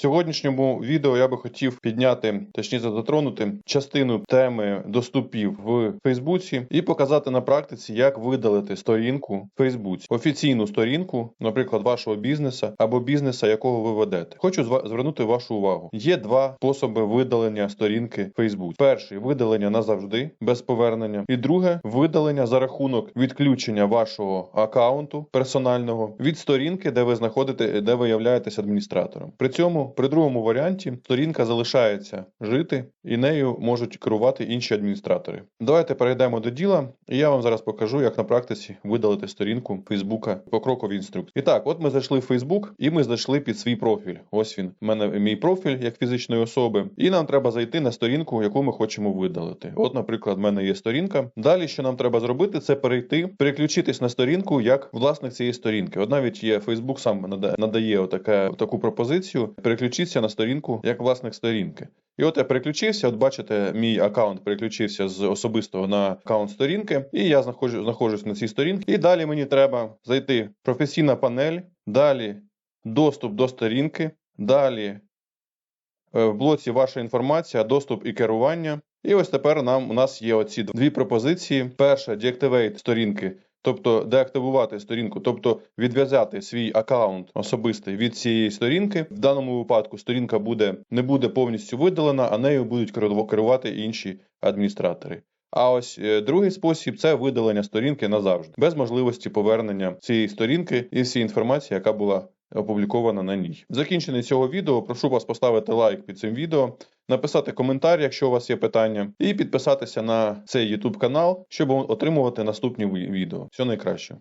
Сьогоднішньому відео я би хотів підняти, точніше затронути частину теми доступів в Фейсбуці і показати на практиці, як видалити сторінку в Фейсбуці, офіційну сторінку, наприклад, вашого бізнеса або бізнеса, якого ви ведете. Хочу звернути вашу увагу. Є два способи видалення сторінки в Фейсбуці. Перший видалення назавжди без повернення, і друге видалення за рахунок відключення вашого акаунту персонального від сторінки, де ви знаходите, де ви являєтесь адміністратором. При цьому, при другому варіанті, сторінка залишається жити і нею можуть керувати інші адміністратори. Давайте перейдемо до діла, і я вам зараз покажу, як на практиці видалити сторінку Фейсбука по кроковій інструкції. І так, от ми зайшли в Фейсбук, і ми зайшли під свій профіль. Ось він. У мене мій профіль як фізичної особи, і нам треба зайти на сторінку, яку ми хочемо видалити. От, наприклад, в мене є сторінка. Далі, що нам треба зробити, це перейти, переключитись на сторінку як власник цієї сторінки. От навіть є Facebook сам нада- надає отаке, таку пропозицію. Переключитися на сторінку як власник сторінки. І от я переключився. От бачите, мій аккаунт переключився з особистого на аккаунт сторінки, і я знаходжу, знаходжусь на цій сторінці. І далі мені треба зайти в професійна панель, далі доступ до сторінки, далі е, в блоці ваша інформація, доступ і керування. І ось тепер нам у нас є оці дві пропозиції: перша deactivate сторінки. Тобто деактивувати сторінку, тобто відв'язати свій аккаунт особистий від цієї сторінки. В даному випадку сторінка буде не буде повністю видалена, а нею будуть керувати інші адміністратори. А ось е, другий спосіб це видалення сторінки назавжди, без можливості повернення цієї сторінки і всієї інформації, яка була опублікована на ній. В закінченні цього відео прошу вас поставити лайк під цим відео, написати коментар, якщо у вас є питання, і підписатися на цей YouTube канал, щоб отримувати наступні відео. Всього найкращого.